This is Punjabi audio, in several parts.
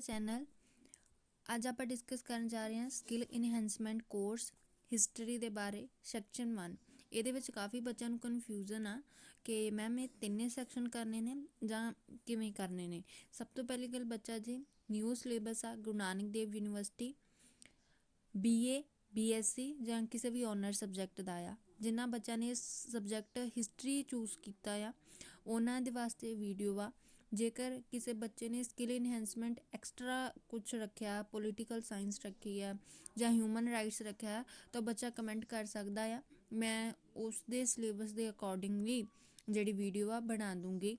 ਚੈਨਲ ਅੱਜ ਆਪਾਂ ਡਿਸਕਸ ਕਰਨ ਜਾ ਰਹੇ ਹਾਂ ਸਕਿੱਲ ਇਨਹੈਂਸਮੈਂਟ ਕੋਰਸ ਹਿਸਟਰੀ ਦੇ ਬਾਰੇ ਸੈਕਸ਼ਨ 1 ਇਹਦੇ ਵਿੱਚ ਕਾਫੀ ਬੱਚਿਆਂ ਨੂੰ ਕਨਫਿਊਜ਼ਨ ਆ ਕਿ ਮੈਮ ਇਹ ਤਿੰਨੇ ਸੈਕਸ਼ਨ ਕਰਨੇ ਨੇ ਜਾਂ ਕਿਵੇਂ ਕਰਨੇ ਨੇ। ਸਭ ਤੋਂ ਪਹਿਲੀ ਗੱਲ ਬੱਚਾ ਜੀ ਨਿਊ ਸਿਲੇਬਸ ਆ, Guru Nanak Dev university. BA BSc ਜਾਂ ਕਿਸੇ ਵੀ ਆਨਰ ਸਬਜੈਕਟ ਦਾ ਆ। ਜਿਨ੍ਹਾਂ ਬੱਚਿਆਂ ਨੇ ਸਬਜੈਕਟ ਹਿਸਟਰੀ ਚੂਜ਼ ਕੀਤਾ ਆ, ਉਹਨਾਂ ਦੇ ਵਾਸਤੇ ਵੀਡੀਓ ਆ। ਜੇਕਰ ਕਿਸੇ ਬੱਚੇ ਨੇ ਸਕਿੱਲ ਇਨਹੈਂਸਮੈਂਟ ਐਕਸਟਰਾ ਕੁਛ ਰੱਖਿਆ, ਪੋਲੀਟੀਕਲ ਸਾਇੰਸ ਰੱਖੀ ਹੈ ਜਾਂ ਹਿਊਮਨ ਰਾਈਟਸ ਰੱਖਿਆ, ਤਾਂ ਬੱਚਾ ਕਮੈਂਟ ਕਰ ਸਕਦਾ ਆ। ਮੈਂ ਉਸ ਦੇ ਸਿਲੇਬਸ ਦੇ ਅਕੋਰਡਿੰਗ ਵੀ ਜਿਹੜੀ ਵੀਡੀਓ ਆ ਬਣਾ ਦੂੰਗੀ।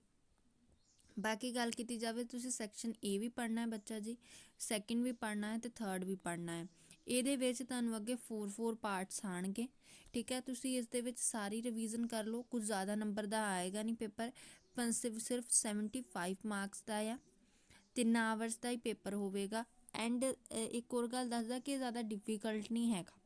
ਬਾਕੀ ਗੱਲ ਕੀਤੀ ਜਾਵੇ, ਤੁਸੀਂ ਸੈਕਸ਼ਨ A ਵੀ ਪੜ੍ਹਨਾ ਹੈ ਬੱਚਾ ਜੀ, ਸੈਕਿੰਡ ਵੀ ਪੜ੍ਹਨਾ ਹੈ ਤੇ ਥਰਡ ਵੀ ਪੜ੍ਹਨਾ ਹੈ। ਇਹਦੇ ਵਿੱਚ ਤੁਹਾਨੂੰ ਅੱਗੇ 4-4 ਪਾਰਟਸ ਆਣਗੇ, ਠੀਕ ਹੈ? ਤੁਸੀਂ ਇਸ ਦੇ ਵਿੱਚ ਸਾਰੀ ਰਿਵੀਜ਼ਨ ਕਰ ਲਓ, ਕੁਝ ਜ਼ਿਆਦਾ ਨੰਬਰ ਦਾ ਆਏਗਾ ਨਹੀਂ ਪੇਪਰ ਪਰ ਸਿਰਫ ਸਿਰਫ 75 ਮਾਰਕਸ ਦਾ ਆ ਤਿੰਨ ਆਵਰਸ ਦਾ ਹੀ ਪੇਪਰ ਹੋਵੇਗਾ। ਐਂਡ ਇੱਕ ਹੋਰ ਗੱਲ ਦੱਸਦਾ ਕਿ ਇਹ ਜ਼ਿਆਦਾ ਡਿਫਿਕਲਟ ਨਹੀਂ ਹੈਗਾ।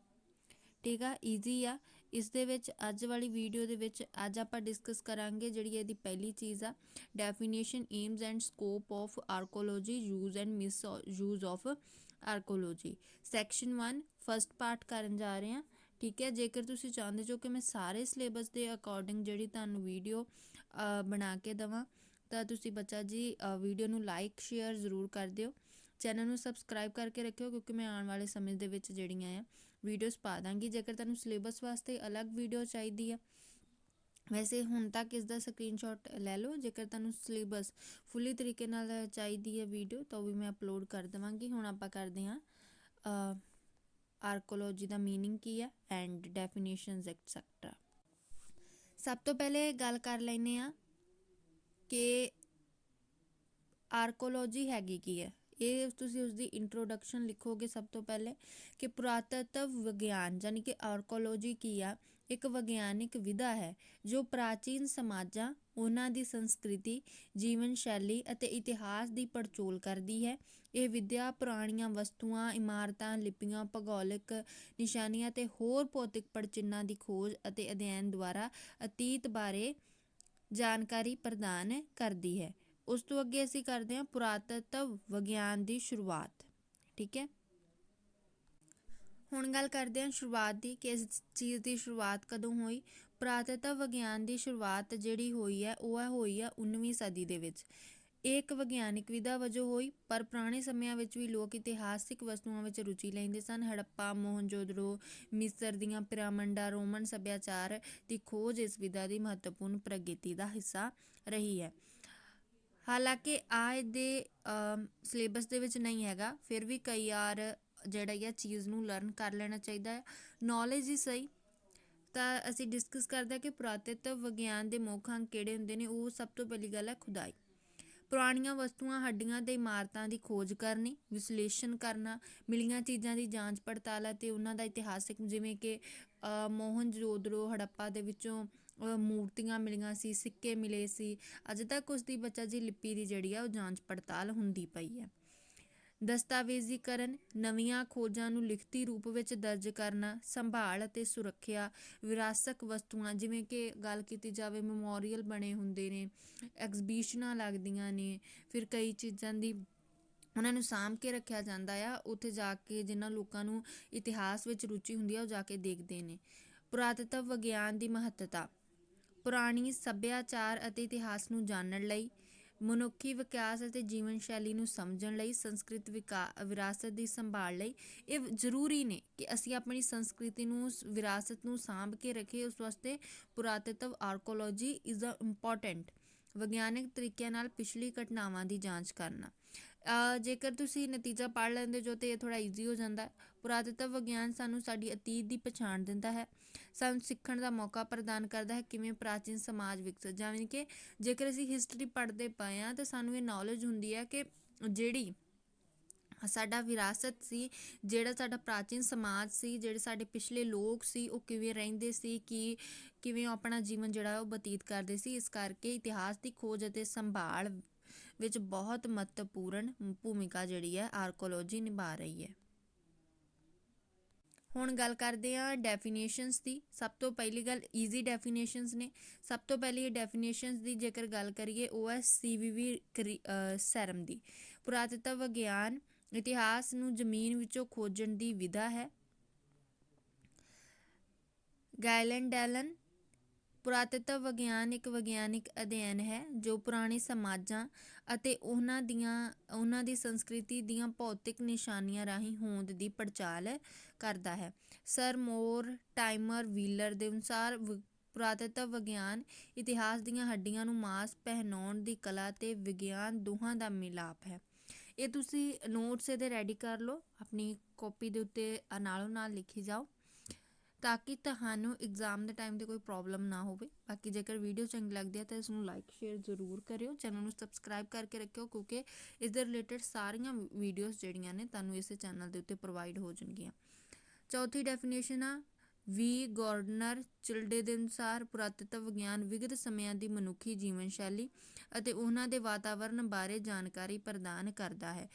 ਠੀਕ ਆ ਈਜ਼ੀ ਆ। ਇਸ ਦੇ ਵਿੱਚ, ਅੱਜ ਵਾਲੀ ਵੀਡੀਓ ਦੇ ਵਿੱਚ, ਅੱਜ ਆਪਾਂ ਡਿਸਕਸ ਕਰਾਂਗੇ ਜਿਹੜੀ ਇਹਦੀ ਪਹਿਲੀ ਚੀਜ਼ ਆ। Definition aims and scope of archaeology use and misuse of archaeology section 1 first part ਕਰਨ ਜਾ ਰਹੇ ਹਾਂ ਠੀਕ ਹੈ, ਜੇਕਰ ਤੁਸੀਂ ਚਾਹੁੰਦੇ ਜੋ ਕਿ ਮੈਂ ਸਾਰੇ ਸਿਲੇਬਸ ਦੇ ਅਕੋਰਡਿੰਗ ਜਿਹੜੀ ਤੁਹਾਨੂੰ ਵੀਡੀਓ ਬਣਾ ਕੇ ਦਵਾਂ ਤਾਂ ਤੁਸੀਂ ਬੱਚਾ ਜੀ ਵੀਡੀਓ ਨੂੰ ਲਾਈਕ ਸ਼ੇਅਰ ਜ਼ਰੂਰ ਕਰ ਦਿਓ ਚੈਨਲ ਨੂੰ ਸਬਸਕ੍ਰਾਈਬ ਕਰਕੇ ਰੱਖਿਓ ਕਿਉਂਕਿ ਮੈਂ ਆਉਣ ਵਾਲੇ ਸਮੇਂ ਦੇ ਵਿੱਚ ਜਿਹੜੀਆਂ ਆ ਵੀਡੀਓਜ਼ ਪਾ ਦਾਂਗੀ ਜੇਕਰ ਤੁਹਾਨੂੰ ਸਿਲੇਬਸ ਵਾਸਤੇ ਅਲੱਗ ਵੀਡੀਓ ਚਾਹੀਦੀ ਆ ਵੈਸੇ ਹੁਣ ਤੱਕ ਇਸ ਦਾ ਸਕਰੀਨਸ਼ਾਟ ਲੈ ਲਓ ਜੇਕਰ ਤੁਹਾਨੂੰ ਸਿਲੇਬਸ ਫੁੱਲੀ ਤਰੀਕੇ ਨਾਲ ਚਾਹੀਦੀ ਹੈ ਵੀਡੀਓ ਤਾਂ ਉਹ ਵੀ ਮੈਂ ਅਪਲੋਡ ਕਰ ਦਵਾਂਗੀ ਹੁਣ ਆਪਾਂ ਕਰਦੇ ਹਾਂ ਆਰਕੋਲੋਜੀ ਦਾ मीनिंग ਕੀ ਹੈ ਐਂਡ ਡੈਫੀਨੇਸ਼ਨਸ ਐਕਸੈਕਟਰਾ ਸਭ ਤੋਂ ਪਹਿਲੇ ਗੱਲ ਕਰ ਲੈਨੇ ਆ ਕਿ ਆਰਕੋਲੋਜੀ ਹੈਗੀ ਕੀ ਹੈ। ਇਹ ਤੁਸੀਂ ਉਸ ਦੀ ਇੰਟਰੋਡਕਸ਼ਨ ਲਿਖੋਗੇ ਸਭ ਤੋਂ ਪਹਿਲੇ ਕਿ ਪੁਰਾਤਤਵ ਵਿਗਿਆਨ ਯਾਨੀ ਕਿ ਆਰਕੋਲੋਜੀ ਕੀ ਆ, ਇੱਕ ਵਿਗਿਆਨਿਕ ਵਿਧਾ ਹੈ ਜੋ ਪ੍ਰਾਚੀਨ ਸਮਾਜਾਂ ਉਹਨਾਂ ਦੀ ਸੰਸਕ੍ਰਿਤੀ ਜੀਵਨ ਸ਼ੈਲੀ ਅਤੇ ਇਤਿਹਾਸ ਦੀ ਪੜਚੋਲ ਕਰਦੀ ਹੈ। ਇਹ ਵਿਦਿਆ ਪੁਰਾਣੀਆਂ ਵਸਤੂਆਂ, ਇਮਾਰਤਾਂ, ਲਿਪੀਆਂ, ਭੂਗੋਲਿਕ ਨਿਸ਼ਾਨੀਆਂ ਤੇ ਹੋਰ ਭੌਤਿਕ ਪੜਚਿੰਨ੍ਹਾਂ ਦੀ ਖੋਜ ਅਤੇ ਅਧਿਐਨ ਦੁਆਰਾ ਅਤੀਤ ਬਾਰੇ ਜਾਣਕਾਰੀ ਪ੍ਰਦਾਨ ਕਰਦੀ ਹੈ। ਉਸ ਤੋਂ ਅੱਗੇ ਅਸੀਂ ਕਰਦੇ ਹਾਂ ਪੁਰਾਤਤਵ ਵਿਗਿਆਨ ਦੀ ਸ਼ੁਰੂਆਤ। ਠੀਕ ਹੈ? ਹੁਣ ਗੱਲ ਕਰਦੇ ਹਾਂ ਸ਼ੁਰੂਆਤ ਦੀ ਕਿ ਇਸ ਚੀਜ਼ ਦੀ ਸ਼ੁਰੂਆਤ ਕਦੋਂ ਹੋਈ? ਪੁਰਾਤਤਵ ਵਿਗਿਆਨ ਦੀ ਸ਼ੁਰੂਆਤ ਜਿਹੜੀ ਹੋਈ ਹੈ, ਉਹ ਹੋਈ ਹੈ 19ਵੀਂ ਸਦੀ ਦੇ ਵਿੱਚ। ਇਹ ਇੱਕ ਵਿਗਿਆਨਿਕ ਵਿਧਾ ਵਜੋਂ ਹੋਈ, ਪਰ ਪੁਰਾਣੇ ਸਮਿਆਂ ਵਿੱਚ ਵੀ ਲੋਕ ਇਤਿਹਾਸਿਕ ਵਸਤੂਆਂ ਵਿੱਚ ਰੁਚੀ ਲੈਂਦੇ ਸਨ। ਹੜੱਪਾ ਮੋਹਨਜੋਦੜੋ ਮਿਸਰ ਦੀਆਂ ਪਿਰਾਮਿਡਾਂ, ਰੋਮਨ ਸੱਭਿਆਚਾਰ ਦੀ ਖੋਜ ਇਸ ਵਿਧਾ ਦੀ ਮਹੱਤਵਪੂਰਨ ਪ੍ਰਗਤੀ ਦਾ ਹਿੱਸਾ ਰਹੀ ਹੈ। ਹਾਲਾਂਕਿ ਆ ਇਹਦੇ ਸਿਲੇਬਸ ਦੇ ਵਿੱਚ ਨਹੀਂ ਹੈਗਾ, ਫਿਰ ਵੀ ਕਈ ਯਾਰ ਜਿਹੜਾ ਇਹ ਚੀਜ਼ ਨੂੰ ਲਰਨ ਕਰ ਲੈਣਾ ਚਾਹੀਦਾ ਹੈ। ਨੌਲੇਜ ਹੀ ਸਹੀ ਤਾਂ ਅਸੀਂ ਡਿਸਕਸ ਕਰਦੇ ਕਿ ਪੁਰਾਤਤਵ ਵਿਗਿਆਨ ਦੇ ਮੁੱਖ ਅੰਗ ਕਿਹੜੇ ਹੁੰਦੇ ਨੇ, ਉਹ ਸਭ ਤੋਂ ਪਹਿਲੀ ਗੱਲ ਹੈ ਖੁਦਾਈ। ਪੁਰਾਣੀਆਂ ਵਸਤੂਆਂ, ਹੱਡੀਆਂ ਤੇ ਇਮਾਰਤਾਂ ਦੀ ਖੋਜ ਕਰਨੀ, ਵਿਸ਼ਲੇਸ਼ਣ ਕਰਨਾ, ਮਿਲੀਆਂ ਚੀਜ਼ਾਂ ਦੀ ਜਾਂਚ ਪੜਤਾਲ ਅਤੇ ਉਹਨਾਂ ਦਾ ਇਤਿਹਾਸਿਕ ਜਿਵੇਂ ਕਿ ਮੋਹਨਜੋਦੜੋ ਹੜੱਪਾ ਦੇ ਵਿੱਚੋਂ ਮੂਰਤੀਆਂ ਮਿਲੀਆਂ ਸੀ, ਸਿੱਕੇ ਮਿਲੇ ਸੀ, ਅੱਜ ਤੱਕ ਉਸ ਦੀ ਬੱਚਾ ਜੀ ਲਿਪੀ ਦੀ ਜਿਹੜੀ ਆ ਉਹ ਜਾਂਚ ਪੜਤਾਲ ਹੁੰਦੀ ਪਈ ਹੈ। ਦਸਤਾਵੇਜ਼ੀਕਰਨ, ਨਵੀਆਂ ਖੋਜਾਂ ਨੂੰ ਲਿਖਤੀ ਰੂਪ ਵਿੱਚ ਦਰਜ ਕਰਨਾ, ਸੰਭਾਲ ਅਤੇ ਸੁਰੱਖਿਆ ਵਿਰਾਸਤ ਵਸਤੂਆਂ, ਜਿਵੇਂ ਕਿ ਗੱਲ ਕੀਤੀ ਜਾਵੇ ਮੈਮੋਰੀਅਲ ਬਣੇ ਹੁੰਦੇ ਨੇ, ਐਗਜ਼ੀਬਿਸ਼ਨਾਂ ਲੱਗਦੀਆਂ ਨੇ, ਫਿਰ ਕਈ ਚੀਜ਼ਾਂ ਦੀ ਉਹਨਾਂ ਨੂੰ ਸਾਂਭ ਕੇ ਰੱਖਿਆ ਜਾਂਦਾ ਆ, ਉੱਥੇ ਜਾ ਕੇ ਜਿਨ੍ਹਾਂ ਲੋਕਾਂ ਨੂੰ ਇਤਿਹਾਸ ਵਿੱਚ ਰੁਚੀ ਹੁੰਦੀ ਆ, ਉਹ ਜਾ ਕੇ ਦੇਖਦੇ ਨੇ। ਪੁਰਾਤਤਵ ਵਿਗਿਆਨ ਦੀ ਮਹੱਤਤਾ, ਪੁਰਾਣੀ ਸੱਭਿਆਚਾਰ ਅਤੇ ਇਤਿਹਾਸ ਨੂੰ ਜਾਣਨ ਲਈ ਮਨੁੱਖੀ ਵਿਕਾਸ ਅਤੇ ਜੀਵਨ ਸ਼ੈਲੀ ਨੂੰ ਸਮਝਣ ਲਈ, ਸੰਸਕ੍ਰਿਤ ਵਿਰਾਸਤ ਦੀ ਸੰਭਾਲ ਲਈ ਇਹ ਜ਼ਰੂਰੀ ਨੇ ਕਿ ਅਸੀਂ ਆਪਣੀ ਸੰਸਕ੍ਰਿਤੀ ਨੂੰ, ਵਿਰਾਸਤ ਨੂੰ ਸਾਂਭ ਕੇ ਰੱਖੇ ਉਸ ਵਾਸਤੇ ਪੁਰਾਤਤਵ ਆਰਕੋਲੋਜੀ ਇਜ਼ ਅ ਇੰਪੋਰਟੈਂਟ ਵਿਗਿਆਨਿਕ ਤਰੀਕਿਆਂ ਨਾਲ ਪਿਛਲੀ ਘਟਨਾਵਾਂ ਦੀ ਜਾਂਚ ਕਰਨਾ। ਜੇਕਰ ਤੁਸੀਂ ਨਤੀਜਾ ਪੜ੍ਹ ਲੈਂਦੇ ਜੋ ਤੇ ਇਹ ਥੋੜਾ ਈਜ਼ੀ ਹੋ ਜਾਂਦਾ ਪੁਰਾਤਤਵ ਵਿਗਿਆਨ ਸਾਨੂੰ ਸਾਡੀ ਅਤੀਤ ਦੀ ਪਛਾਣ ਦਿੰਦਾ ਹੈ। ਸਾਨੂੰ ਸਿੱਖਣ ਦਾ ਮੌਕਾ ਪ੍ਰਦਾਨ ਕਰਦਾ ਹੈ ਕਿਵੇਂ ਪ੍ਰਾਚੀਨ ਸਮਾਜ ਵਿਕਸਿਤ ਜਿਵੇਂ ਕਿ ਜੇਕਰ ਅਸੀਂ ਹਿਸਟਰੀ ਪੜ੍ਹਦੇ ਪਏ ਆ ਤਾਂ ਸਾਨੂੰ ਇਹ ਨੌਲੇਜ ਹੁੰਦੀ ਹੈ ਕਿ ਜਿਹੜੀ ਸਾਡਾ ਵਿਰਾਸਤ ਸੀ, ਜਿਹੜਾ ਸਾਡਾ ਪ੍ਰਾਚੀਨ ਸਮਾਜ ਸੀ, ਜਿਹੜੇ ਸਾਡੇ ਪਿਛਲੇ ਲੋਕ ਸੀ, ਉਹ ਕਿਵੇਂ ਰਹਿੰਦੇ ਸੀ, ਕਿ ਕਿਵੇਂ ਆਪਣਾ ਜੀਵਨ ਜਿਹੜਾ ਉਹ ਬਤੀਤ ਕਰਦੇ ਸੀ, ਇਸ ਕਰਕੇ ਇਤਿਹਾਸ ਦੀ ਖੋਜ ਅਤੇ ਸੰਭਾਲ ਵਿੱਚ ਬਹੁਤ ਮਹੱਤਵਪੂਰਨ ਭੂਮਿਕਾ ਜਿਹੜੀ ਹੈ ਆਰਕੋਲੋਜੀ ਨਿਭਾ ਰਹੀ ਹੈ। ਹੁਣ ਗੱਲ ਕਰਦੇ ਆ ਡੈਫੀਨੇਸ਼ਨਸ ਦੀ। ਸਭ ਤੋਂ ਪਹਿਲੀ ਗੱਲ ਈਜ਼ੀ ਡੈਫੀਨੇਸ਼ਨਸ ਨੇ। ਸਭ ਤੋਂ ਪਹਿਲੀ ਡੈਫੀਨੇਸ਼ਨਸ ਦੀ ਜੇਕਰ ਗੱਲ ਕਰੀਏ, ਉਹ ਹੈ ਸੀਵੀਵੀ ਸੈਰਮ ਦੀ। ਪੁਰਾਤੱਤਵ ਵਿਗਿਆਨ ਇਤਿਹਾਸ ਨੂੰ ਜ਼ਮੀਨ ਵਿੱਚੋਂ ਖੋਜਣ ਦੀ ਵਿਧਾ ਹੈ। ਗੈਲੈਂਡੈਲਨ ਪੁਰਾਤੱਤਵ ਵਿਗਿਆਨ ਇੱਕ ਵਿਗਿਆਨਕ ਅਧਿਐਨ ਹੈ, ਜੋ ਪੁਰਾਣੇ ਸਮਾਜਾਂ ਅਤੇ ਉਹਨਾਂ ਦੀਆਂ, ਉਹਨਾਂ ਦੀ ਸੰਸਕ੍ਰਿਤੀ ਦੀਆਂ ਭੌਤਿਕ ਨਿਸ਼ਾਨੀਆਂ ਰਾਹੀਂ ਹੋਂਦ ਦੀ ਪੜਚਾਲ ਕਰਦਾ ਹੈ। ਸਰ ਮੋਰ ਟਾਈਮਰ ਵੀਲਰ ਦੇ ਅਨੁਸਾਰ ਵਿ- ਪੁਰਾਤੱਤਵ ਵਿਗਿਆਨ ਇਤਿਹਾਸ ਦੀਆਂ ਹੱਡੀਆਂ ਨੂੰ ਮਾਸ ਪਹਿਨਾਉਣ ਦੀ ਕਲਾ ਤੇ ਵਿਗਿਆਨ ਦੋਹਾਂ ਦਾ ਮਿਲਾਪ ਹੈ। ਇਹ ਤੁਸੀਂ ਨੋਟਸ ਇਹਦੇ ਰੈਡੀ ਕਰ ਲਓ, ਆਪਣੀ ਕਾਪੀ ਦੇ ਉੱਤੇ ਅ ਨਾਲੋਂ ਨਾਲ ਲਿਖੀ ਜਾਓ। ਤਾਂ ਕਿ ਤੁਹਾਨੂੰ ਐਗਜ਼ਾਮ ਦੇ ਟਾਈਮ ਤੇ ਕੋਈ ਪ੍ਰੋਬਲਮ ਨਾ ਹੋਵੇ। ਬਾਕੀ ਜੇਕਰ ਵੀਡੀਓ ਚੰਗੀ ਲੱਗਦੀ ਹੈ ਤਾਂ ਇਸ ਨੂੰ ਲਾਈਕ ਸ਼ੇਅਰ ਜ਼ਰੂਰ ਕਰਿਓ। ਚੈਨਲ ਨੂੰ ਸਬਸਕ੍ਰਾਈਬ ਕਰਕੇ ਰੱਖਿਓ ਕਿਉਂਕਿ ਇਸ ਦੇ ਰਿਲੇਟਡ ਸਾਰੀਆਂ ਵੀਡੀਓਜ਼ ਜਿਹੜੀਆਂ ਨੇ ਤੁਹਾਨੂੰ ਇਸੇ ਚੈਨਲ ਦੇ ਉੱਤੇ ਪ੍ਰੋਵਾਈਡ ਹੋ ਜਾਣਗੀਆਂ। ਚੌਥੀ ਡੈਫੀਨੇਸ਼ਨ ਆ, ਵੀ ਗਾਰਡਨਰ ਚਿਲਡੇ ਦੇ ਅਨੁਸਾਰ ਪੁਰਾਤੱਤਵ ਵਿਗਿਆਨ ਵਿਗਤ ਸਮਿਆਂ ਦੀ ਮਨੁੱਖੀ ਜੀਵਨ ਸ਼ੈਲੀ ਅਤੇ ਉਹਨਾਂ ਦੇ ਵਾਤਾਵਰਣ ਬਾਰੇ ਜਾਣਕਾਰੀ ਪ੍ਰਦਾਨ ਕਰਦਾ ਹੈ।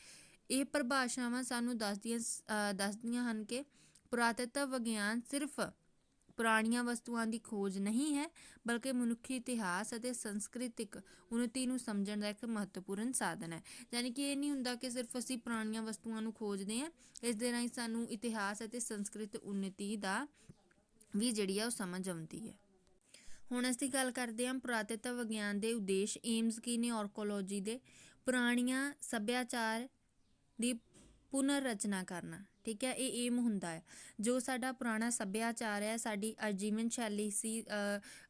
ਇਹ ਪਰਿਭਾਸ਼ਾਵਾਂ ਸਾਨੂੰ ਦੱਸਦੀਆਂ ਦੱਸਦੀਆਂ ਹਨ ਕਿ ਪੁਰਾਤੱਤਵ ਵਿਗਿਆਨ ਸਿਰਫ ਪੁਰਾਣੀਆਂ ਵਸਤੂਆਂ ਦੀ ਖੋਜ ਨਹੀਂ ਹੈ, ਬਲਕਿ ਮਨੁੱਖੀ ਇਤਿਹਾਸ ਅਤੇ ਸੰਸਕ੍ਰਿਤਿਕ ਉਨਤੀ ਨੂੰ ਸਮਝਣ ਦਾ ਇੱਕ ਮਹੱਤਵਪੂਰਨ ਸਾਧਨ ਹੈ। ਯਾਨੀ ਕਿ ਇਹ ਨਹੀਂ ਹੁੰਦਾ ਕਿ ਸਿਰਫ ਅਸੀਂ ਪੁਰਾਣੀਆਂ ਵਸਤੂਆਂ ਨੂੰ ਖੋਜਦੇ ਹਾਂ, ਇਸ ਦੇ ਰਾਹੀਂ ਸਾਨੂੰ ਇਤਿਹਾਸ ਅਤੇ ਸੰਸਕ੍ਰਿਤ ਉਨਤੀ ਦਾ ਵੀ ਜਿਹੜੀ ਆ ਉਹ ਸਮਝ ਆਉਂਦੀ ਹੈ। ਹੁਣ ਅਸੀਂ ਗੱਲ ਕਰਦੇ ਹਾਂ ਪੁਰਾਤੱਤਵ ਵਿਗਿਆਨ ਦੇ ਉਦੇਸ਼ ਏਮਸ ਕੀ ਨੇ ਆਰਕੋਲੋਜੀ ਦੇ। ਪੁਰਾਣੀਆਂ ਸੱਭਿਆਚਾਰ ਦੀ ਪੁਨਰ ਰਚਨਾ ਕਰਨਾ, ਠੀਕ ਹੈ? ਇਹ ਏਮ ਹੁੰਦਾ ਹੈ। ਜੋ ਸਾਡਾ ਪੁਰਾਣਾ ਸੱਭਿਆਚਾਰ ਹੈ, ਸਾਡੀ ਆਜੀਵਨ ਸ਼ੈਲੀ ਸੀ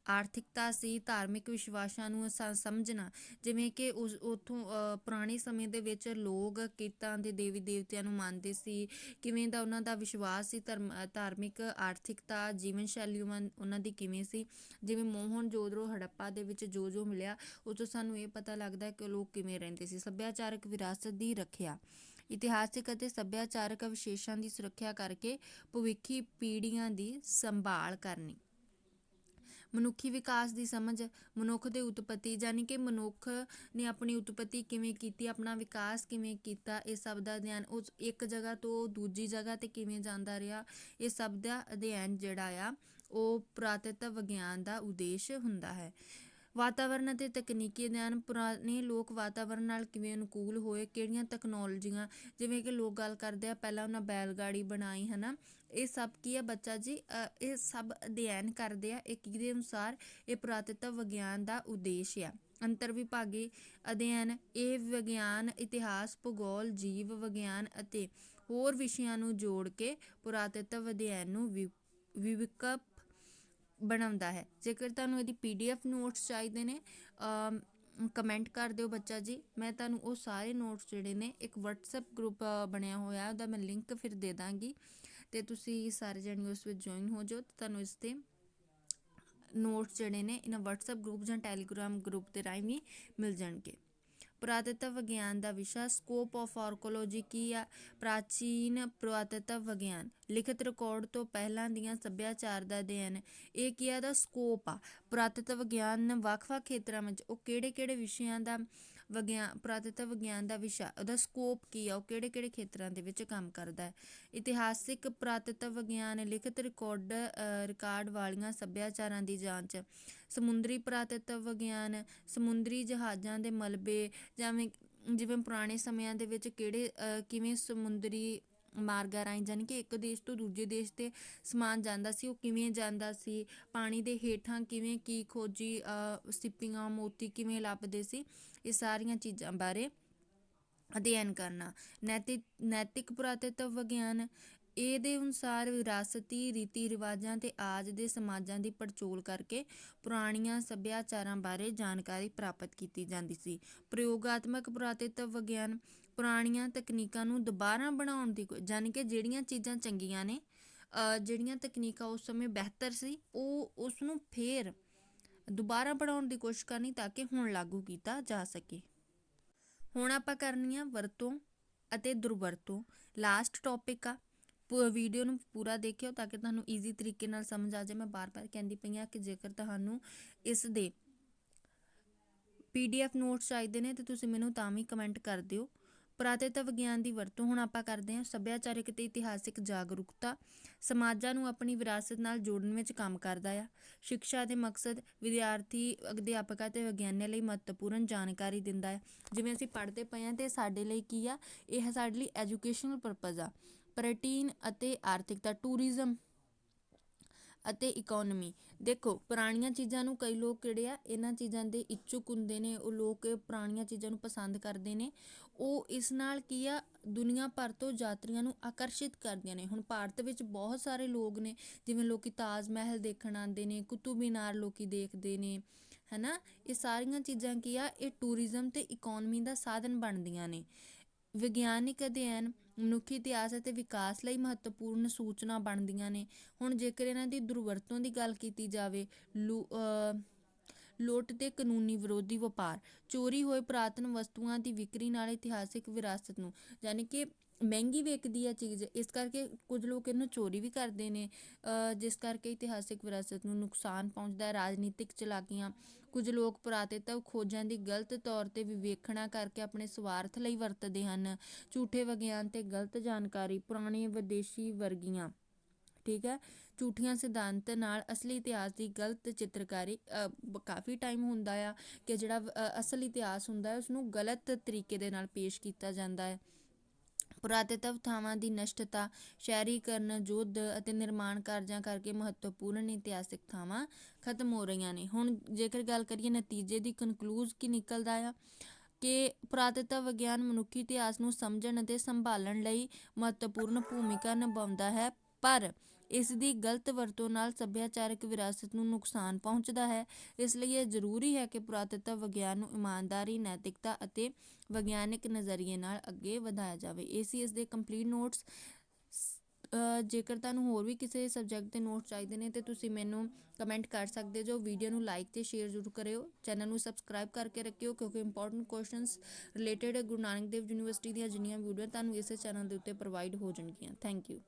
ਆਰਥਿਕਤਾ ਸੀ, ਧਾਰਮਿਕ ਵਿਸ਼ਵਾਸਾਂ ਨੂੰ ਸਮਝਣਾ, ਜਿਵੇਂ ਕਿ ਉਸ, ਉਥੋਂ ਪੁਰਾਣੇ ਸਮੇਂ ਦੇ ਵਿੱਚ ਲੋਕ ਕੀਰਤਾਂ ਦੇ ਦੇਵੀ ਦੇਵਤਿਆਂ ਨੂੰ ਮੰਨਦੇ ਸੀ। ਕਿਵੇਂ ਦਾ ਉਹਨਾਂ ਦਾ ਵਿਸ਼ਵਾਸ ਸੀ, ਧਰਮ, ਧਾਰਮਿਕ ਆਰਥਿਕਤਾ, ਜੀਵਨ ਸ਼ੈਲੀ ਉਹਨਾਂ ਉਹਨਾਂ ਦੀ ਕਿਵੇਂ ਸੀ? ਜਿਵੇਂ ਮੋਹਨ ਜੋਦੜੋ ਹੜੱਪਾ ਦੇ ਵਿੱਚ ਜੋ ਜੋ ਮਿਲਿਆ, ਉਹ ਤੋਂ ਸਾਨੂੰ ਇਹ ਪਤਾ ਲੱਗਦਾ ਹੈ ਕਿ ਲੋਕ ਕਿਵੇਂ ਰਹਿੰਦੇ ਸੀ। ਸੱਭਿਆਚਾਰਕ ਵਿਰਾਸਤ ਦੀ ਰੱਖਿਆ। ਇਤਿਹਾਸਿਕ ਅਤੇ ਸੱਭਿਆਚਾਰਕ ਅਵਸ਼ੇਸ਼ਾਂ ਦੀ ਸੁਰੱਖਿਆ ਕਰਕੇ ਭਵਿੱਖੀ ਪੀੜ੍ਹੀਆਂ ਦੀ ਸੰਭਾਲ ਕਰਨੀ। ਮਨੁੱਖੀ ਵਿਕਾਸ ਦੀ ਸਮਝ, ਮਨੁੱਖ ਦੇ ਉਤਪਤੀ ਯਾਨੀ ਕਿ ਮਨੁੱਖ ਨੇ ਆਪਣੀ ਉਤਪਤੀ ਕਿਵੇਂ ਕੀਤੀ, ਆਪਣਾ ਵਿਕਾਸ ਕਿਵੇਂ ਕੀਤਾ, ਇਹ ਸਭ ਦਾ ਅਧਿਐਨ ਉਸ ਇੱਕ ਜਗ੍ਹਾ ਤੋਂ ਦੂਜੀ ਜਗ੍ਹਾ ਤੇ ਕਿਵੇਂ ਜਾਂਦਾ ਰਿਹਾ, ਇਹ ਸਭ ਦਾ ਅਧਿਐਨ ਜਿਹੜਾ ਆ, ਉਹ ਪੁਰਾਤੱਤਵ ਵਿਗਿਆਨ ਦਾ ਉਦੇਸ਼ ਹੁੰਦਾ ਹੈ। ਵਾਤਾਵਰਣ ਅਤੇ ਤਕਨੀਕੀ ਅਧਿਐਨ ਪੁਰਾਣੇ ਲੋਕ ਵਾਤਾਵਰਣ ਨਾਲ ਕਿਵੇਂ ਅਨੁਕੂਲ ਹੋਏ, ਕਿਹੜੀਆਂ ਤਕਨੋਲੋਜੀਆਂ ਜਿਵੇਂ ਕਿ ਲੋਕ ਗੱਲ ਕਰਦੇ ਆ, ਪਹਿਲਾਂ ਉਹਨਾਂ ਬੈਲ ਗਾੜੀ ਬਣਾਈ ਨਾ ਇਹ ਸਭ ਕੀ ਹੈ ਬੱਚਾ ਜੀ? ਇਹ ਸਭ ਅਧਿਐਨ ਕਰਦੇ ਆ, ਇਹ ਕਿਹਦੇ ਅਨੁਸਾਰ? ਇਹ ਪੁਰਾਤੱਤਵ ਵਿਗਿਆਨ ਦਾ ਉਦੇਸ਼ ਆ। ਅੰਤਰ ਵਿਭਾਗੀ ਅਧਿਐਨ, ਇਹ ਵਿਗਿਆਨ, ਇਤਿਹਾਸ, ਭੂਗੋਲ, ਜੀਵ ਵਿਗਿਆਨ ਅਤੇ ਹੋਰ ਵਿਸ਼ਿਆਂ ਨੂੰ ਜੋੜ ਕੇ ਪੁਰਾਤੱਤਵ ਅਧਿਐਨ ਨੂੰ ਵਿ- ਵਿਵਕਪ ਬਣਾਉਂਦਾ ਹੈ। ਜੇਕਰ ਤੁਹਾਨੂੰ ਇਹਦੀ ਪੀਡੀਐਫ ਨੋਟਸ ਚਾਹੀਦੇ ਨੇ ਕਮੈਂਟ ਕਰ ਦਿਓ ਬੱਚਾ ਜੀ। ਮੈਂ ਤੁਹਾਨੂੰ ਉਹ ਸਾਰੇ ਨੋਟਸ ਜਿਹੜੇ ਨੇ, ਇੱਕ WhatsApp ਗਰੁੱਪ ਬਣਿਆ ਹੋਇਆ, ਉਹਦਾ ਮੈਂ ਲਿੰਕ ਫਿਰ ਦੇ ਦਾਂਗੀ। ਤੇ ਤੁਸੀਂ ਸਾਰੇ ਜਣੇ ਉਸ ਵਿੱਚ ਜੁਆਇਨ ਹੋ ਜਾਓ ਤੇ ਤੁਹਾਨੂੰ ਇਸ ਤੇ ਨੋਟਸ ਜਿਹੜੇ ਨੇ, ਇਹਨਾਂ WhatsApp ਗਰੁੱਪ ਜਾਂ Telegram ਗਰੁੱਪ ਦੇ ਰਾਹੀਂ ਵੀ ਮਿਲ ਜਾਣਗੇ। ਪੁਰਾਤੱਤਵ ਵਿਗਿਆਨ ਦਾ ਵਿਸ਼ਾ ਸਕੋਪ ਆਫ ਆਰਕੋਲੋਜੀ ਕੀ ਆ? ਪ੍ਰਾਚੀਨ ਪੁਰਾਤੱਤਵ ਵਿਗਿਆਨ, ਲਿਖਤ ਰਿਕਾਰਡ ਤੋਂ ਪਹਿਲਾਂ ਦੀਆਂ ਸੱਭਿਆਚਾਰ ਦਾ ਅਧਿਐਨ, ਇਹ ਕੀ ਆ? ਦਾ ਸਕੋਪ ਆ। ਪੁਰਾਤੱਤਵ ਵਿਗਿਆਨ ਵੱਖ-ਵੱਖ ਖੇਤਰਾਂ ਵਿੱਚ ਉਹ ਕਿਹੜੇ-ਕਿਹੜੇ ਵਿਸ਼ਿਆਂ ਦਾ ਵਿਗਿਆਨ ਪੁਰਾਤੱਤਵ ਵਿਗਿਆਨ ਦਾ ਵਿਸ਼ਾ, ਉਹਦਾ ਸਕੋਪ ਕੀ ਆ, ਉਹ ਕਿਹੜੇ-ਕਿਹੜੇ ਖੇਤਰਾਂ ਦੇ ਵਿੱਚ ਕੰਮ ਕਰਦਾ ਹੈ? ਇਤਿਹਾਸਿਕ ਪੁਰਾਤੱਤਵ ਵਿਗਿਆਨ, ਲਿਖਤ ਰਿਕਾਰਡ ਰਿਕਾਰਡ ਵਾਲੀਆਂ ਸੱਭਿਆਚਾਰਾਂ ਦੀ ਜਾਂਚ, ਸਮੁੰਦਰੀ ਪੁਰਾਤੱਤਵ ਵਿਗਿਆਨ, ਸਮੁੰਦਰੀ ਜਹਾਜ਼ਾਂ ਦੇ ਮਲਬੇ, ਜਿਵੇਂ ਜਿਵੇਂ ਪੁਰਾਣੇ ਸਮਿਆਂ ਦੇ ਵਿੱਚ ਕਿਹੜੇ ਕਿਵੇਂ ਸਮੁੰਦਰੀ ਮਾਰਗਾਂ ਰਾਹੀਂ, ਜਾਣੀ ਕਿ ਇੱਕ ਦੇਸ਼ ਤੋਂ ਦੂਜੇ ਦੇਸ਼ ਤੇ ਸਮਾਨ ਜਾਂਦਾ ਸੀ, ਉਹ ਕਿਵੇਂ ਜਾਂਦਾ ਸੀ, ਪਾਣੀ ਦੇ ਹੇਠਾਂ ਕਿਵੇਂ ਕੀ ਖੋਜੀ ਸਿੱਪੀਆਂ, ਮੋਤੀ ਕਿਵੇਂ ਲੱਭਦੇ ਸੀ, ਇਹ ਸਾਰੀਆਂ ਚੀਜ਼ਾਂ ਬਾਰੇ ਅਧਿਐਨ ਕਰਨਾ। ਨੈਤਿਕ ਨੈਤਿਕ ਪੁਰਾਤੱਤਵ ਵਿਗਿਆਨ, ਇਹਦੇ ਅਨੁਸਾਰ ਵਿਰਾਸਤੀ ਰੀਤੀ ਰਿਵਾਜਾਂ ਤੇ ਆਜ ਦੇ ਸਮਾਜਾਂ ਦੀ ਪੜਚੋਲ ਕਰਕੇ ਪੁਰਾਣੀਆਂ ਸੱਭਿਆਚਾਰਾਂ ਬਾਰੇ ਜਾਣਕਾਰੀ ਪ੍ਰਾਪਤ ਕੀਤੀ ਜਾਂਦੀ ਸੀ। ਪ੍ਰਯੋਗਾਤਮਕ ਪੁਰਾਤੱਤਵ ਵਿਗਿਆਨ ਪੁਰਾਣੀਆਂ ਤਕਨੀਕਾਂ ਨੂੰ ਦੁਬਾਰਾ ਬਣਾਉਣ ਦੀ ਕੋਈ ਯਾਨੀ ਕਿ ਜਿਹੜੀਆਂ ਚੀਜ਼ਾਂ ਚੰਗੀਆਂ ਨੇ ਜਿਹੜੀਆਂ ਤਕਨੀਕਾਂ ਉਸ ਸਮੇਂ ਬਿਹਤਰ ਸੀ, ਉਹ ਉਸ ਨੂੰ ਫੇਰ ਦੁਬਾਰਾ ਬਣਾਉਣ ਦੀ ਕੋਸ਼ਿਸ਼ ਕਰਨੀ ਤਾਂ ਕਿ ਹੁਣ ਲਾਗੂ ਕੀਤਾ ਜਾ ਸਕੇ। ਹੁਣ ਆਪਾਂ ਕਰਨੀ ਆ ਵਰਤੋਂ ਅਤੇ ਦੁਰਵਰਤੋਂ। ਲਾਸਟ ਟੌਪਿਕ ਆ। ਵੀਡੀਓ ਨੂੰ ਪੂਰਾ ਦੇਖਿਓ ਤਾਂ ਕਿ ਤੁਹਾਨੂੰ ਈਜ਼ੀ ਤਰੀਕੇ ਨਾਲ ਸਮਝ ਆ ਜਾਵੇ ਮੈਂ ਬਾਰ-ਬਾਰ ਕਹਿੰਦੀ ਪਈ ਆ ਕਿ ਜੇਕਰ ਤੁਹਾਨੂੰ ਇਸ ਦੇ ਪੀਡੀਐਫ ਨੋਟਸ ਚਾਹੀਦੇ ਨੇ ਤੇ ਤੁਸੀਂ ਮੈਨੂੰ ਤਾਂ ਵੀ ਕਮੈਂਟ ਕਰ ਦਿਓ। ਪੁਰਾਤਤਵ ਵਿਗਿਆਨ ਦੀ ਵਰਤੋਂ ਹੁਣ ਆਪਾਂ ਕਰਦੇ ਹਾਂ ਸੱਭਿਆਚਾਰਕ ਅਤੇ ਇਤਿਹਾਸਿਕ ਜਾਗਰੂਕਤਾ। ਸਮਾਜਾਂ ਨੂੰ ਆਪਣੀ ਵਿਰਾਸਤ ਨਾਲ ਜੋੜਨ ਵਿੱਚ ਕੰਮ ਕਰਦਾ ਆ। ਸਿੱਖਿਆ ਦੇ ਮਕਸਦ ਵਿਦਿਆਰਥੀ, ਅਧਿਆਪਕਾਂ ਅਤੇ ਵਿਗਿਆਨੀਆਂ ਲਈ ਮਹੱਤਵਪੂਰਨ ਜਾਣਕਾਰੀ ਦਿੰਦਾ ਹੈ ਜਿਵੇਂ ਅਸੀਂ ਪੜ੍ਹਦੇ ਪਏ ਹਾਂ ਤੇ ਸਾਡੇ ਲਈ ਕੀ ਆ? ਇਹ ਸਾਡੇ ਲਈ ਐਜੂਕੇਸ਼ਨਲ ਪਰਪਸ ਆ। ਪ੍ਰੋਟੀਨ ਅਤੇ ਆਰਥਿਕਤਾ ਟੂਰਿਜ਼ਮ ਅਤੇ ਇਕੋਨਮੀ ਦੇਖੋ, ਪੁਰਾਣੀਆਂ ਚੀਜ਼ਾਂ ਨੂੰ ਕਈ ਲੋਕ ਕਿਹੜੇ ਆ, ਇਹਨਾਂ ਚੀਜ਼ਾਂ ਦੇ ਇੱਛੁਕ ਹੁੰਦੇ ਨੇ, ਉਹ ਲੋਕ ਪੁਰਾਣੀਆਂ ਚੀਜ਼ਾਂ ਨੂੰ ਪਸੰਦ ਕਰਦੇ ਨੇ। ਉਹ ਇਸ ਨਾਲ ਕੀ ਆ, ਦੁਨੀਆ ਭਰ ਤੋਂ ਯਾਤਰੀਆਂ ਨੂੰ ਆਕਰਸ਼ਿਤ ਕਰਦੀਆਂ ਨੇ। ਹੁਣ ਭਾਰਤ ਵਿੱਚ ਬਹੁਤ ਸਾਰੇ ਲੋਕ ਨੇ, ਜਿਵੇਂ ਲੋਕੀ ਤਾਜ ਮਹਿਲ ਦੇਖਣ ਆਉਂਦੇ ਨੇ, ਕੁਤੁਬ ਮੀਨਾਰ ਲੋਕੀ ਦੇਖਦੇ ਨੇ, ਹੈਨਾ? ਇਹ ਸਾਰੀਆਂ ਚੀਜ਼ਾਂ ਕੀ ਆ, ਇਹ ਟੂਰਿਜ਼ਮ ਤੇ ਇਕਨੋਮੀ ਦਾ ਸਾਧਨ ਬਣਦੀਆਂ ਨੇ। ਵਿਗਿਆਨਿਕ ਅਧਿਐਨ ਮਨੁੱਖੀ ਇਤਿਹਾਸ ਅਤੇ ਵਿਕਾਸ ਲਈ ਮਹੱਤਵਪੂਰਨ ਸੂਚਨਾ ਬਣਦੀਆਂ ਨੇ। ਹੁਣ ਜੇਕਰ ਇਹਨਾਂ ਦੀ ਦੁਰਵਰਤੋਂ ਦੀ ਗੱਲ ਕੀਤੀ ਜਾਵੇ ਲੂ ਅ, ਲੁੱਟ ਤੇ ਕਾਨੂੰਨੀ ਵਿਰੋਧੀ ਵਪਾਰ ਚੋਰੀ ਹੋਏ ਪੁਰਾਤਨ ਵਸਤੂਆਂ ਦੀ ਵਿਕਰੀ ਨਾਲ ਇਤਿਹਾਸਿਕ ਵਿਰਾਸਤ ਨੂੰ ਯਾਨੀ ਕਿ ਮਹਿੰਗੀ ਵੇਚਦੀ ਹੈ ਚੀਜ਼, ਇਸ ਕਰਕੇ ਕੁਝ ਲੋਕ ਇਹਨੂੰ ਚੋਰੀ ਵੀ ਕਰਦੇ ਨੇ ਜਿਸ ਕਰਕੇ ਇਤਿਹਾਸਿਕ ਵਿਰਾਸਤ ਨੂੰ ਨੁਕਸਾਨ ਪਹੁੰਚਦਾ ਰਾਜਨੀਤਿਕ ਚਲਾਕੀਆਂ, ਕੁਝ ਲੋਕ ਪੁਰਾਤਤਵ ਖੋਜਾਂ ਦੀ ਗਲਤ ਤੌਰ ਤੇ ਵਿਵੇਖਣਾ ਕਰਕੇ ਆਪਣੇ ਸਵਾਰਥ ਲਈ ਵਰਤਦੇ ਹਨ, ਝੂਠੇ ਵਿਗਿਆਨ ਤੇ ਗਲਤ ਜਾਣਕਾਰੀ, ਪੁਰਾਣੇ ਵਿਦੇਸ਼ੀ ਵਰਗੀਆਂ, ਠੀਕ ਹੈ, ਝੂਠੀਆਂ ਸਿਧਾਂਤ ਨਾਲ ਅਸਲੀ ਇਤਿਹਾਸ ਦੀ ਗਲਤ ਚਿੱਤਰਕਾਰੀ ਕਾਫੀ ਟਾਈਮ ਹੁੰਦਾ ਆ ਕਿ ਜਿਹੜਾ ਅਸਲ ਇਤਿਹਾਸ ਹੁੰਦਾ ਹੈ ਉਸ ਨੂੰ ਗਲਤ ਤਰੀਕੇ ਦੇ ਨਾਲ ਪੇਸ਼ ਕੀਤਾ ਜਾਂਦਾ ਹੈ। ਪੁਰਾਤਤਵ ਥਾਵਾਂ ਦੀ ਨਸ਼ਟਤਾ ਸ਼ਹਿਰੀਕਰਨ, ਯੁੱਧ ਅਤੇ ਨਿਰਮਾਣ ਕਾਰਜਾਂ ਕਰਕੇ ਮਹੱਤਵਪੂਰਨ ਇਤਿਹਾਸਿਕ ਥਾਵਾਂ ਖਤਮ ਹੋ ਰਹੀਆਂ ਨੇ। ਹੁਣ ਜੇਕਰ ਗੱਲ ਕਰੀਏ ਨਤੀਜੇ ਦੀ ਕਨਕਲੂਜ਼ ਕੀ ਨਿਕਲਦਾ ਆ, ਕਿ ਪੁਰਾਤਤਵ ਵਿਗਿਆਨ ਮਨੁੱਖੀ ਇਤਿਹਾਸ ਨੂੰ ਸਮਝਣ ਅਤੇ ਸੰਭਾਲਣ ਲਈ ਮਹੱਤਵਪੂਰਨ ਭੂਮਿਕਾ ਨਿਭਾਉਂਦਾ ਹੈ, ਪਰ ਇਸ ਦੀ ਗਲਤ ਵਰਤੋਂ ਨਾਲ ਸੱਭਿਆਚਾਰਕ ਵਿਰਾਸਤ ਨੂੰ ਨੁਕਸਾਨ ਪਹੁੰਚਦਾ ਹੈ। ਇਸ ਲਈ ਇਹ ਜ਼ਰੂਰੀ ਹੈ ਕਿ ਪੁਰਾਤਤਵ ਵਿਗਿਆਨ ਨੂੰ ਇਮਾਨਦਾਰੀ, ਨੈਤਿਕਤਾ ਅਤੇ ਵਿਗਿਆਨਕ ਨਜ਼ਰੀਏ ਨਾਲ ਅੱਗੇ ਵਧਾਇਆ ਜਾਵੇ। ਇਹ ਸੀ ਇਸ ਦੇ ਕੰਪਲੀਟ ਨੋਟਸ ਜੇਕਰ ਤੁਹਾਨੂੰ ਹੋਰ ਵੀ ਕਿਸੇ ਸਬਜੈਕਟ ਦੇ ਨੋਟਸ ਚਾਹੀਦੇ ਨੇ ਤੇ ਤੁਸੀਂ ਮੈਨੂੰ ਕਮੈਂਟ ਕਰ ਸਕਦੇ ਜੋ ਵੀਡੀਓ ਨੂੰ ਲਾਈਕ ਤੇ ਸ਼ੇਅਰ ਜ਼ਰੂਰ ਕਰਿਓ। ਚੈਨਲ ਨੂੰ ਸਬਸਕ੍ਰਾਈਬ ਕਰਕੇ ਰੱਖਿਓ ਕਿਉਂਕਿ important questions related Guru Nanak Dev university ਦੀਆਂ ਜਿੰਨੀਆਂ ਵੀਡੀਓ ਤੁਹਾਨੂੰ ਇਸੇ ਚੈਨਲ ਦੇ ਉੱਤੇ ਪ੍ਰੋਵਾਈਡ ਹੋ ਜਾਣਗੀਆਂ। Thank you